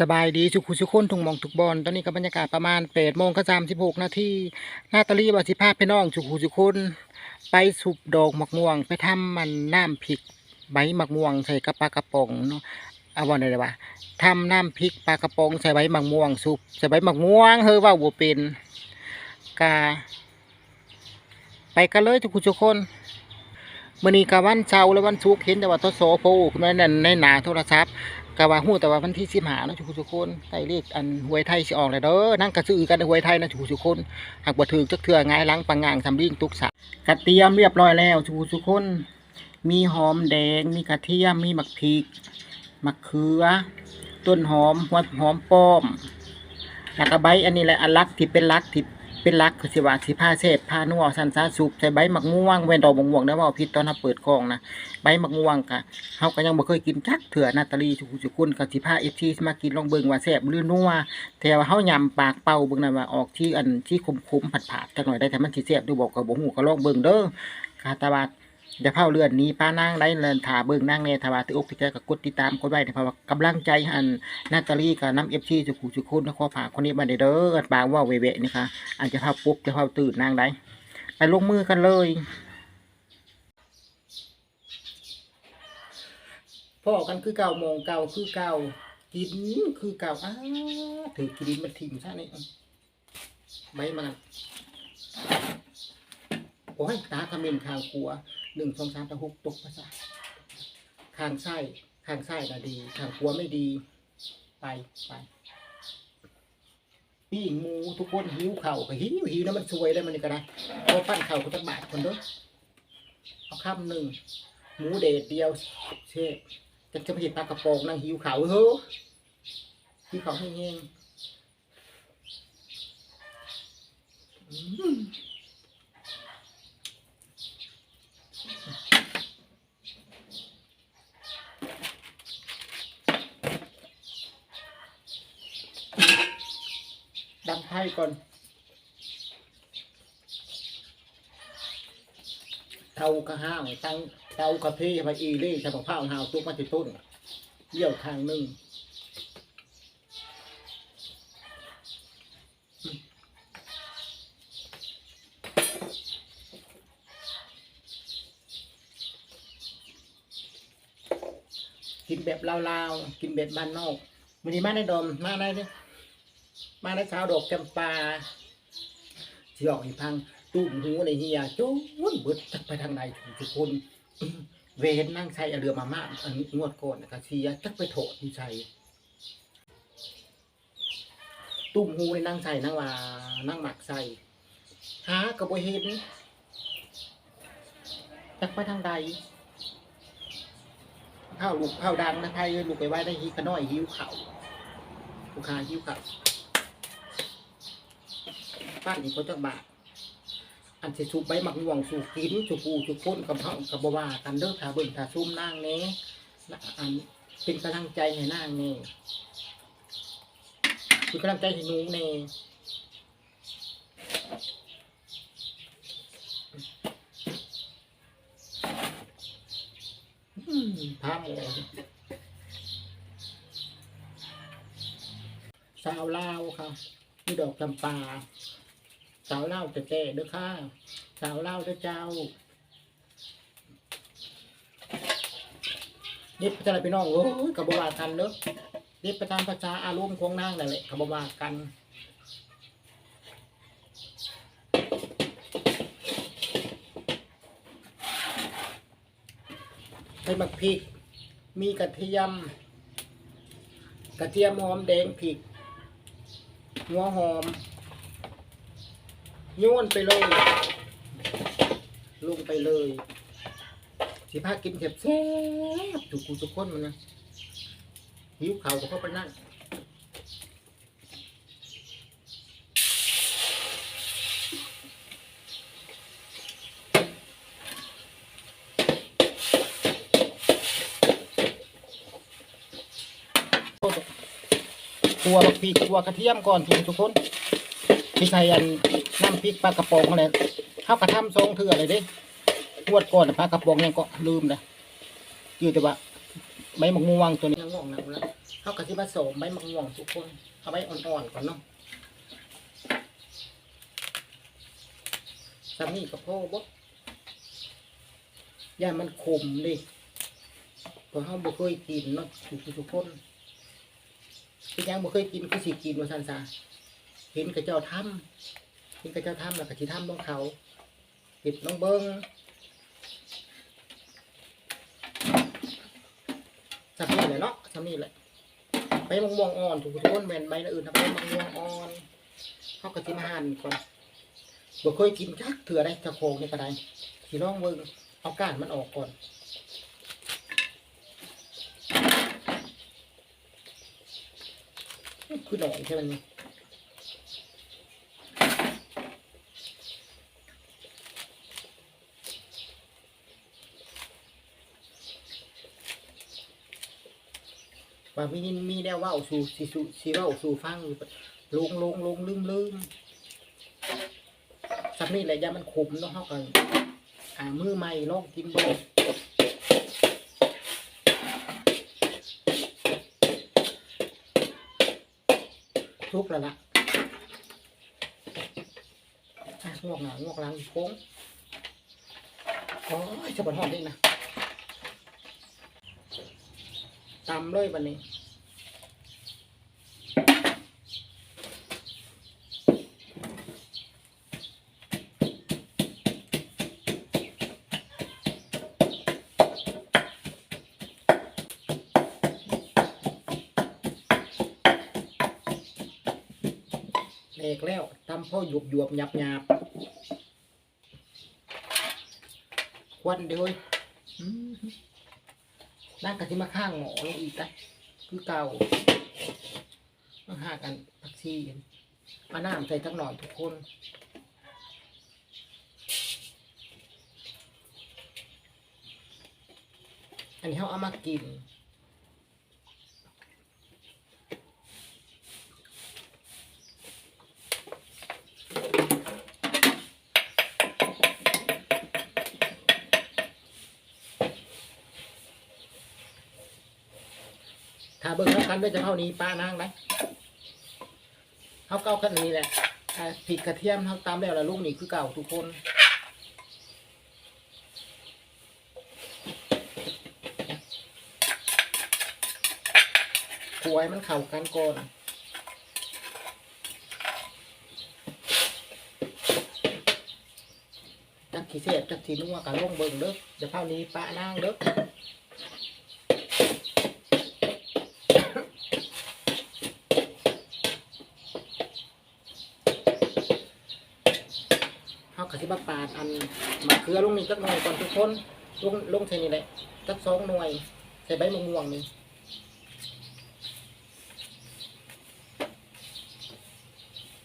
สบายดีสุขุสุขคนทุงมองทุกบอลตอนนี้ก็บรรยากาศประมาณแปดโมงก็สามสิบหกนาทีนาตาลีบาสิภาพพี่น้องสุขุสุขคนไปสุบดอกหมักม่วง ไปทำมันน้ำพริกใบหมักม่วงใส่กระปากระป๋องเนาะเอาวันไหนเลยวะทำน้ำพริกปลากระป๋องใส่ใบหมักม่วงสุบใส่ใบหมักม่วงเฮ้ยว่าบัวเป็นกาไปกันเลยทุกคนทุกคนมื่อนี้กะวันเสาและวันศุกร์เห็นแต่ว่าทศโพขึ้นมาในในหนาโทรศัพท์ กะว่าฮู้แต่ว่าวันที่สิบหาเนะทุกทุกคนใต้เลขอันหวยไทยสิออกเลยเด้อนั่งกระซื้อกันหวยไทยนะทุกทุกคนหากบ่ถือจักเทื่อไงายหลังปังงางทำลิงตุกสะกระเทียมเรียบร้อยแล้วทุกทุกคน มีหอมแดงมีกระเทียมมีมะพริกมะเขือ ต้นหอมหัวหอมป้อมแล้วก็ใบอันนี้แหละอันลักที่เป็นลักที่ เป็นลักคือสิว่าสิผ้าเศษผ้านัวสันซาสุปใส่ใบมะม่วงเวนดอกม่วงได้ว่าพิษตอนเราเปิดกล้องนะใบมะม่วงกะเฮาก็ยังบ่เคยกินจักเถื่อนาตาลีสุกทุกคนก็สิพา FT มากินลองเบิ่งว่าแซ่บหรือนัวแต่ว่าเฮายำปากเป่าเบิ่งนะว่าออกที่อันที่คมๆผัดๆจักหน่อยได้แต่มันสิแซ่บดูบอกก็บ่ฮู้ก็ลองเบิ่งเด้อคาตาบาด อย่าเผาเลือนนี้ป้านางได้เลินถาเบิ่งนางแน่ถ้าวาถืออกถือใจก็กดติดตามกดไว้เพราว่ากำลังใจอันนาตาลีกับน้ำ FT ทุกทุกคนขอฝาคนนี้มาเด้อปากว่าเวะๆนี่ค่ะอาจจะเผาปุ๊บจะเผาตื่นนางได้ไปลงมือกันเลยพ่อกันคือเก่าโมงเก่าคือเก่ากินคือเก่าอ้าถือกินมันทิ้งซะนี่ใบมันโอ้ยตาคำเมนข้างขวา หนึ่งสองสามตะหกตกภาษาขางไส้ขางไส้น่ะดีขางขวไม่ดี ไปไปปิ้งหมูทุกคนหิวเข่าก็หิวหิวนะมันสวยได้มันนี่ก็ได้พอปั้นเข่าก็ต้งบาทคนด้อเอาคำหนึ่งหมูเดดเดียวเชฟจะจะไปเห็นปลากระโปรงนั่งหิวเข่าเฮ้อหิวเข่าแห้งๆ อืมดังไพ่ก่อน เตากระห้างตั้งเตากระเพาะไปอีเล่ทำกับข้าวหาวตุกมาติดต้นเยี่ยวทางหนึ่งกินแบบลาวๆ กินแบบบ้านนอกวันนี้มาในดอมมาในนี่ มาในสาวดอกจำปาที่ออกให้พังตุ้มหูในเฮียโจ้ยเบิดจักไปทางใดทุกคน เวรนั่งใช้เรือมามาอันงวดก่อนนะคะเชียจักไปโถดที่ใช้ตุ้มหูในนั่งใส่นั่งว่านั่งหมักใส่หากระบเห็นจักไปทางใดข้าวลูกข้าวดังนะไทยลูกไปไว้ได้ฮีขน้อยหิวเข่าลูกค้าหิวเข่า ป้านอีกคนจักบาท อันสิสูบใบหมักม่วงสูบกินสูบปูสูบพ้นกับเฮากับบวากันเด้อถ้าเบิ่งถ้าซุ่มนางแหน่และอันเป็นกำลังใจให้นางแหน่เป็นกำลังใจให้หนูแหน่อืมพาหมอสาวลาวค่ะนี่ดอกจำปาาวเล่าจะแก่เด้อค่ะสาวเล่าเด้อเจ้าเด็บจะอะไรไปน้องโอ้ยกับบวากันเด้อเด็บไปตามภาษาอารมณ์ของนางนั่นแหละกับบวากันใส่หมักพริก มีกระเทียม กระเทียมหอมแดงพริกหัวหอม โยนไปเลย ลงไปเลยสิพากินแซ่บแซ่บทุกคนทุกคนมันนะหิวเขาวก็เข้าไปนั่งตัวบักพริกตัวกระเทียมก่อนทุกทุกคนพริกไทยอัน น้ำพริกปลากระป๋องอะไรข้าวกระทำทรงเถื่ออะไรด้ปวดก่อนปลากระป๋องยังก็ลืมนะคือแต่ว่าใบมะม่วงตัวนี้ง่วงนะแล้วเขาก็สิผสมใบมะม่วงทุกคนเอาใบอ่อนๆก่อนเนาะสามีกับพ่อบ่ย่ามันขมดิพราะเขาบ่เคยกินเนาะทุกคนคือยังบ่เคยกินคือสิกินว่าซันซะเห็นกระเจ้าทำ เห็นกระเจ้าทำแล้วก็สิทำของเขาเห็ดน้องเบิ้งสำนี่เลยเนาะสำนี่เลยใบมะม่วงอ่อนถูกทุกคนแมนใบอื่นทำใบมะม่วงอ่อนเขาก็จิมาหั่นก่อนบ่เคยกินจักเถื่อได้จะโคงนี่ก็ได้สีร่องเบิ่งเอาก้านมันออกก่อนคือหน่อยใช่ไหมนี่ ว่ามีมีแนวเว่าสู่สิสู่สิว่าสู่ฟังอยู่ลงลงลงลืมลืมสักนี่แหละยามันขมเนาะเขากันอ่ามือใหม่ลองกินบ่ทุกแล้วล่ะอะงวกหนางวกหลังโค้งโอ้ยจะปวดหองได้นะ ตำเลยบันนี้เอกแล้วตำพ่อหยุบหยวบหยับหยาบควันเดียว นั่นก็ที่มาข้างหมอลงอีกนะคือเก่ามาหากันพักชีกันมาน้ำใส่ทักหน่อยทุกคนอันนี้เขาเอามากิน เบิ่งแล้วกันด้วยจะเท่านี้ป้านางไหมเขาเก้ากันนี้แหละผิดกระเทียมเขาตามแล้วละลูกนี่คือเก่าทุกคนควยมันเข่ากันก่อนจักขี้เสียจักสีนัวกันลงเบิ่งเด้อเดี๋ยวเท่านี้ป้านางเด้อ เขาขสิบปาดอัน มะเขือลงนี่จักหน่อยก่อนทุกคนลงลงใส่นี่แหละจักสองหน่วยใส่ใบมะม่วงนี่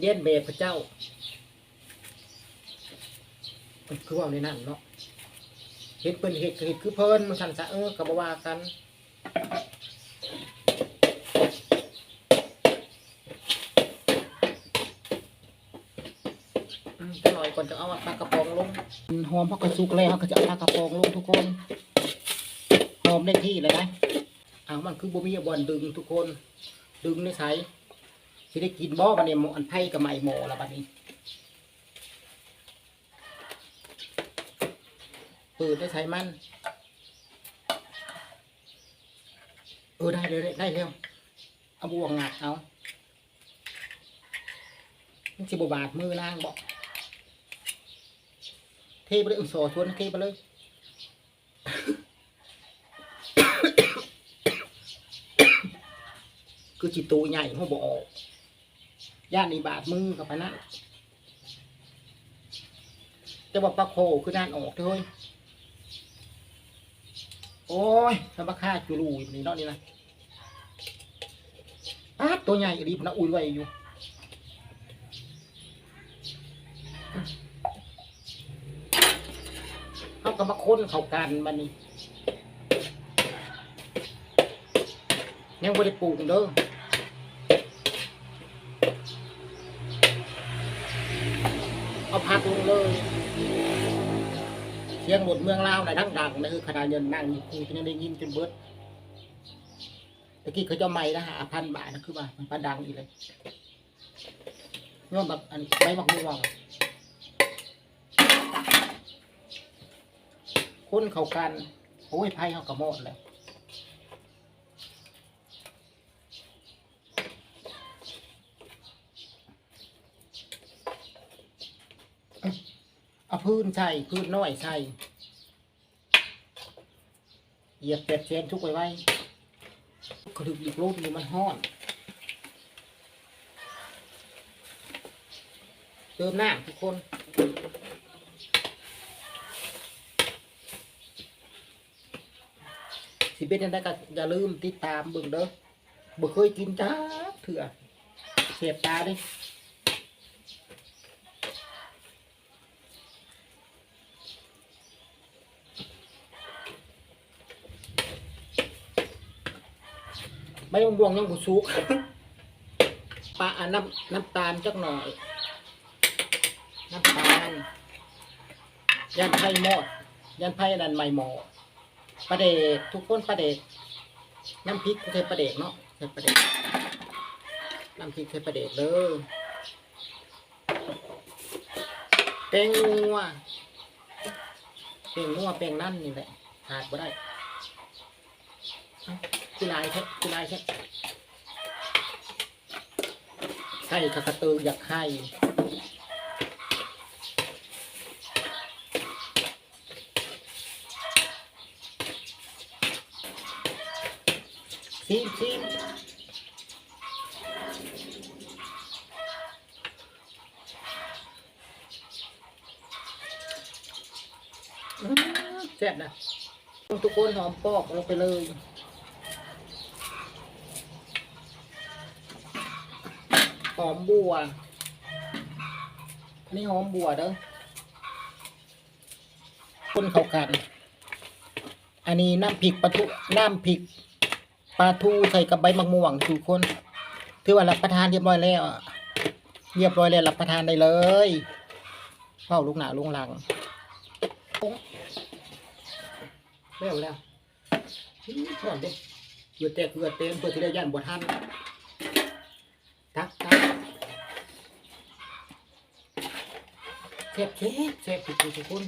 เย็นเบพระเจ้ามันคือว่าในนั้นเนาะเห็ดเป็นเห็ดเห็ดคือเพลินมันสันสะเออกับว่ากันจะหน่อยก่อนจะเอาปลากระ หอมพักกระซุกแล้วก็จะเอาปลากระปองลงทุกคนหอมได้ที่เลยนะอ้ามันคือบ่มีบอลดึงทุกคน ดึงในสายสิได้กินบ่บัดนี้หมออันไผ่กับไม้หมอละบัดนี้เปิดได้ใช้มัน เออได้เลยได้แล้วเอาบวงงัดเอามันสิบบาดมือนางบอก เทไปเลยอุ้มสอชวนเทไปเลยคือจิตตูใหญ่เขาบอกออกย่านนี่บาดมือกับไปนั่นจะบอกปลาโคคือด้านออกเถอะเฮ้ยโอ้ยทำปลาค่าจุลูอยู่นี่นอกนี่นะอ้าตัวใหญ่ดีพนะอุ้ยไว้อยู่ เขาก็มาค้นเขากันบันนี้ยังไม่ได้ปลูกเด้อเอาพักลงเลยเสียงหมดเมืองลาวในะดังนะคือขนาดเงินนั่งอยู่คุยกันยังได้ยินจนเบิดตะกี้เขาจะไม้ละหาพันบาทนะคือว่ามันปลาดังอีกเลยย้อนแบบอันใบมักม่วง คนเขากันโอ้ยไพ่เขากระโมดเลยเอาพื้นใส่พื้นน้อยใส่เหยียบเป็ดเชนทุกไว้ไว้กระดูกอีกรูปนี้มันห้อน เติมน้ำทุกคน สิเป็นยังไงก็อย่าลืมติดตามเบิ่งเด้อบ่เคยกินจ้าเถื่อเสียบตาดิไม่ต้องบวงยังบุสุกปลาอันน้ำน้ำตาลจักหน่อย น้ำตาลยันไผ่หมอดยันไผ่นันไม่หมอ ปลาเดกทุกคนปลาเดกน้ำพริกใส่ปลาเดกเนาะใส่ปลาเดกน้ำพริกใส่ปลาเดกเลยแปงนัวแปงนัวแปงนั่นนี่แหละขาดบ่ได้เอ้าคือลายแท้คือลายแท้ไข่กระกระตืออยากไข่ ชิมชิมอืมแซ่บนะทุกคนหอมปอกลงไปเลยหอมบัวอันนี้หอมบัวเด้อคนเขากันอันนี้น้ำพริกปลาทูน้ำพริก ปลาทูใส่กับใบมะม่วงทุกคนถือว่ารับประทานเรียบร้อยแล้วเรียบร้อยแล้วรับประทานได้เลยเฝ้าลูกหนาลุงหลังเร็วแล้วก่อนเด็กเกือแต่เกือเต็มเพื่อที่ได้ยันบททันตักตักเซ็บเซ็บเซ็บทุกคน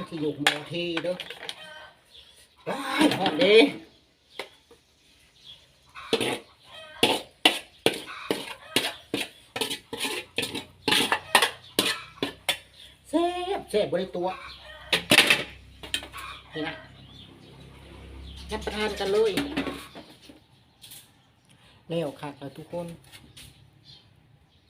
ทุกคนท่านที่อยู่หมอทีเด้อว้ายหอมดีเซฟเซฟบริตัวนี่นะรับประทานกันเลยแล้วค่ะแล้วทุกคน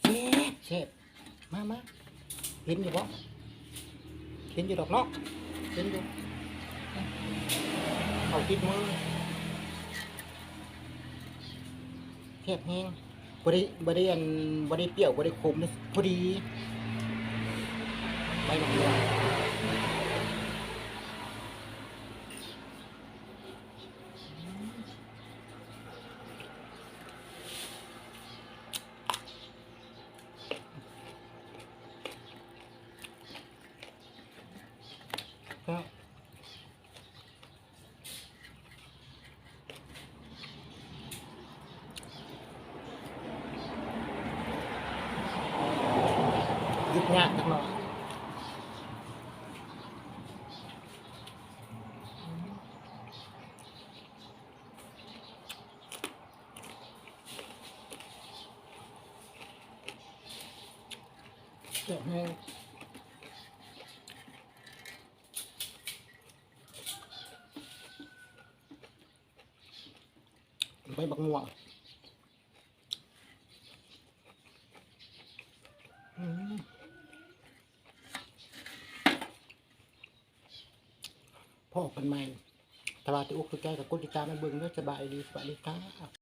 เซฟเซฟมามาเห็นอยู่ปะ เห็นอยู่ดอกเนาะเห็นอยู่เอาติดมือเทียบแห้งบริบริอันบริเปรี้ยวบริคมนี่พอดีใบหนักเลย จังหน่อยเจ็บแห้งใบบักม่วงอืมพ่อ กันใหม่ตลาดที่อุกตัวใจกับกดติดตามมาเบิ่งด้วยสบายดีสวัสดีครับ